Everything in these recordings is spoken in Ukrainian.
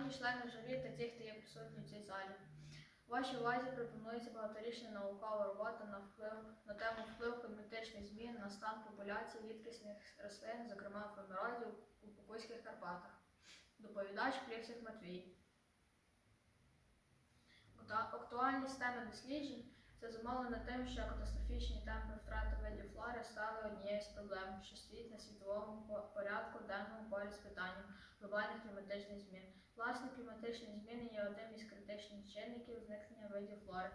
Шановні члени журі та ті, хто є присутні в цій залі. Вашій увазі пропонується багаторічна наукова робота на вплив на тему вплив кліматичних змін на стан популяції рідкісних рослин, зокрема фемеродів у Покуських Карпатах. Доповідач Плєксик Матвій. Актуальність теми досліджень це зумовлено тим, що катастрофічні темпи втрати видів флори стали однією з проблем, що стоїть на світовому по- порядку денному поряд з питанням глобальних кліматичних змін. Власне, кліматичні зміни є одним із критичних чинників зникнення видів флори,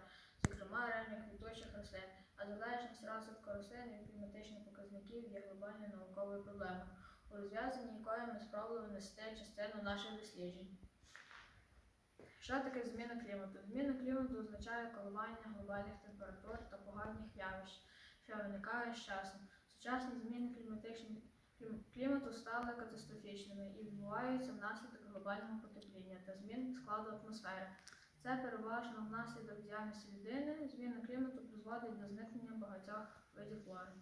зокрема рання квітучих рослин, а залежність розвитку рослин від кліматичних показників є глобальною науковою проблемою, у розв'язанні якої ми спробували внести частину наших досліджень. Що таке зміна клімату? Зміна клімату означає коливання глобальних температур та погодних явищ, що виникають з часом. Сучасні зміни кліматичних клім- клімату стали катастрофічними і відбуваються внаслідок глобального потепління та змін складу атмосфери. Це переважно внаслідок діяльності людини. Зміна клімату призводить до зникнення багатьох видів флори.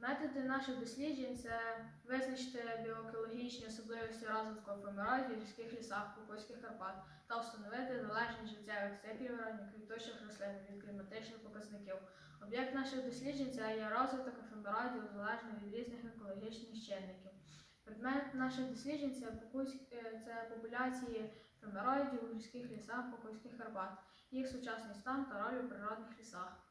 Методи наших досліджень це визначити біоекологічні особливості розвитку ефемеродів в гірських лісах Покойських Карпат та встановити залежність життєвих циклів ранньоквітучих рослин від кліматичних показників. Об'єкт наших досліджень це є розвиток ефемеродів залежно від різних екологічних чинників. Предмет наших досліджень це, е, це популяції ефемероїдів у гірських лісах Покойських Карпат, їх сучасний стан та роль у природних лісах.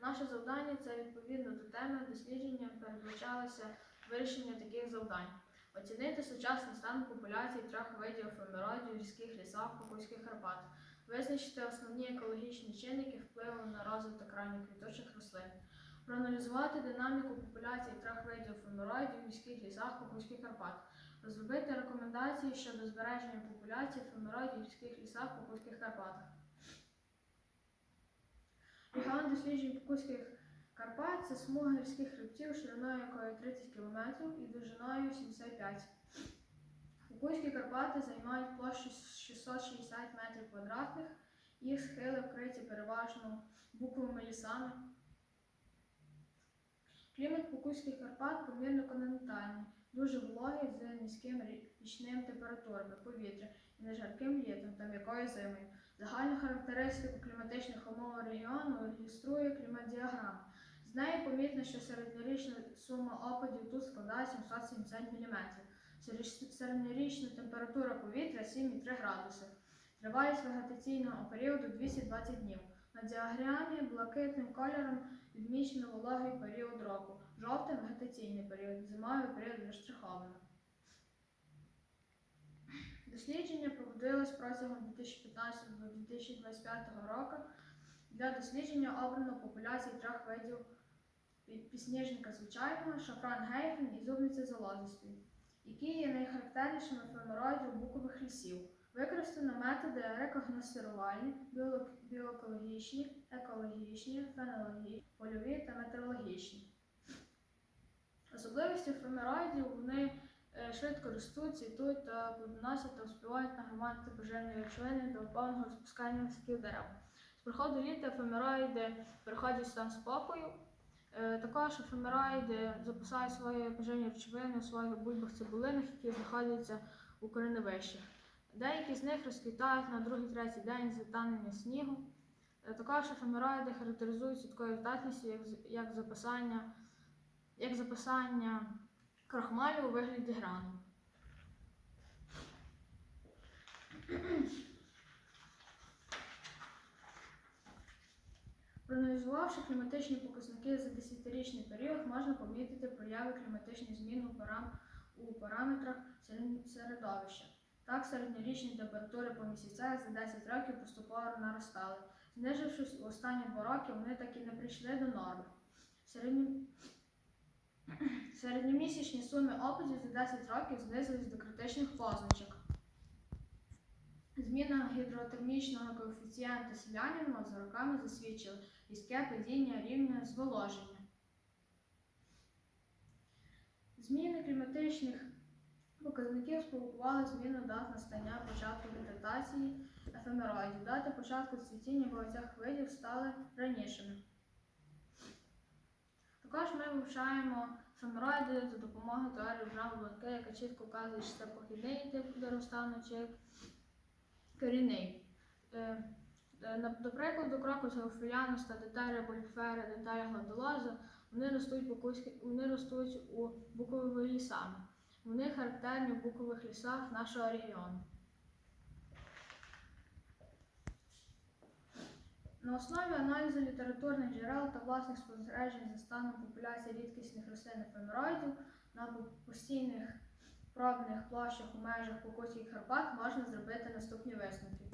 Наше завдання це відповідно до теми дослідження передбачалося вирішення таких завдань. Оцінити сучасний стан популяції трьох видів ефемеродів у гірських лісах Покуських Карпат, визначити основні екологічні чинники впливу на розвиток ранньоквітучих рослин, проаналізувати динаміку популяції трьох видів ефемероїдів у гірських лісах Покуських Карпат, розробити рекомендації щодо збереження популяції ефемероїдів у гірських лісах Покуських Карпатах. Регіон досліджень Покуських Карпат це смуга гірських хребтів, шириною якої 30 км і довжиною 75 Покуські Карпати займають площу 660 метрів квадратних, їх схили вкриті переважно буковими лісами. Клімат Покуських Карпат помірно континентальний, дуже вологий з низьким рі- річним температурами повітря і нежарким літом та м'якою зимою. Загальну характеристику кліматичних умов регіону ілюструє кліматдіаграма. З неї помітно, що середньорічна сума опадів тут складає 770 мм. Середньорічна температура повітря 7,3 градуси. Тривалість вегетаційного періоду 220 днів. На діаграмі блакитним кольором відмічено вологий період року, жовтим вегетаційний період, зимовий період заштриховано. Дослідження проводилось протягом 2015-2025 року. Для дослідження обрано популяції трьох видів пі- пісніжника звичайного, шафран гейфен і зубниця золотистої, які є найхарактернішими фемероїдів букових лісів. Використано методи рекогносцирувальні, біоло- біоекологічні, екологічні, фенологічні, польові та метеорологічні. Особливістю фемероїдів вони швидко ростуть, цвітуть та плодоносять та успівають нагромадити пожежні речовини до повного розпускання листків дерев. З приходу літа ефемероїди переходять в стан спокою. Е, Також ефемероїди запасають свої пожежні речовини у своїх бульбах цибулинах, які знаходяться у кореневищах. Деякі з них розквітають на другий-третій день затанення снігу. Е, Також ефемероїди характеризуються такою здатністю, як, з- як запасання крахмалю у вигляді грану. Проаналізувавши кліматичні показники за 10-річний період, можна помітити прояви кліматичних змін у, парам... у параметрах середовища. Так, середньорічні температури по місяцях за 10 років поступово наростали. Знижившись у останні два роки, вони так і не прийшли до норми. Середні... Середньомісячні суми опадів за 10 років знизились до критичних позначок. Зміна гідротермічного коефіцієнта селянінова за роками засвідчила різке падіння рівня зволоження. Зміни кліматичних показників спровокували зміну дат настання початку вегетації ефемероїдів. Дати початку цвітіння багатьох видів стали ранішими. Також ми вивчаємо Фемороїди за допомогою теорії Браун-Бланке, яка чітко вказує, що це похідний тип доростану чи корінний. Е, е, До прикладу, крокус геофілянус та детарія боліфера, детарія гладолаза, вони ростуть, букуськи- вони ростуть у букових лісами. Вони характерні в букових лісах нашого регіону. На основі аналізу літературних джерел та власних спостережень за станом популяції рідкісних рослин ефемероїдів на постійних пробних площах у межах Покутських Карпат можна зробити наступні висновки.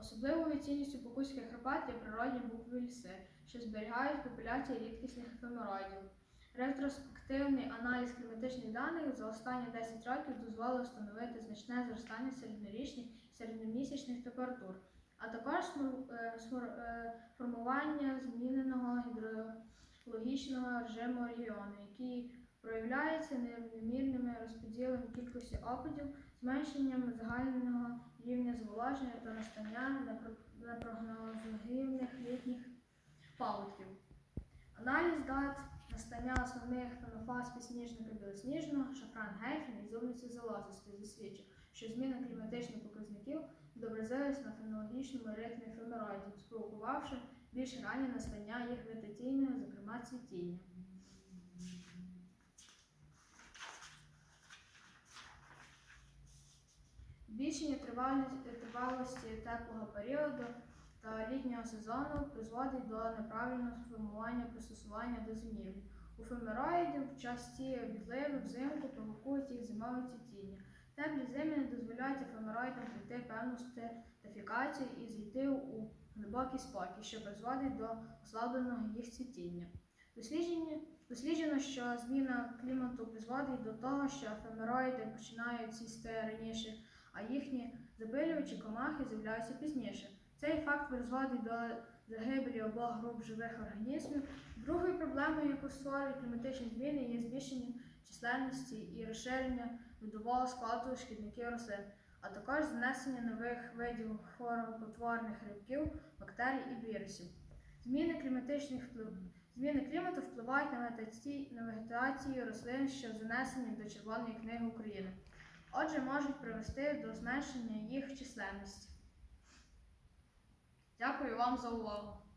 Особливою цінністю Покутських Карпат є природні букові ліси, що зберігають популяції рідкісних ефемероїдів. Ретроспективний аналіз кліматичних даних за останні 10 років дозволив встановити значне зростання середньорічних середньомісячних температур, а також е, е, формування зміненого гідрологічного режиму регіону, який проявляється нерівномірними розподілом кількості опадів, зменшенням загального рівня зволоження та настання непро- літніх паводків. Аналіз дат настання основних фенофаз підсніжника білосніжного, шафран гейфен і зубниці золотисти засвідчив, що зміна кліматичних показників відобразилась на фенологічному ритмі ефемероїдів, спровокувавши більш раннє настання їх вегетаційного, зокрема цвітіння. Збільшення тривалості, теплого періоду та літнього сезону призводить до неправильного сформування пристосування до зимівлі. У фемероїдів часті відливи взимку провокують їх зимове цвітіння. Теплі зими не дозволяють ефемероїдам пройти певну стратифікацію і зійти у глибокий спокій, що призводить до ослабленого їх цвітіння. Досліджено, що зміна клімату призводить до того, що ефемероїди починають цвісти раніше, а їхні запилювачі комахи з'являються пізніше. Цей факт призводить до загибелі обох груп живих організмів. Другою проблемою, яку створюють кліматичні зміни, є збільшення численності і розширення видового складу шкідників рослин, а також занесення нових видів хвороботворних грибків, бактерій і вірусів. Зміни кліматичних вплив... Зміни клімату впливають на вегетацію рослин, що занесені до Червоної книги України. Отже, можуть привести до зменшення їх численності. Дякую вам за увагу.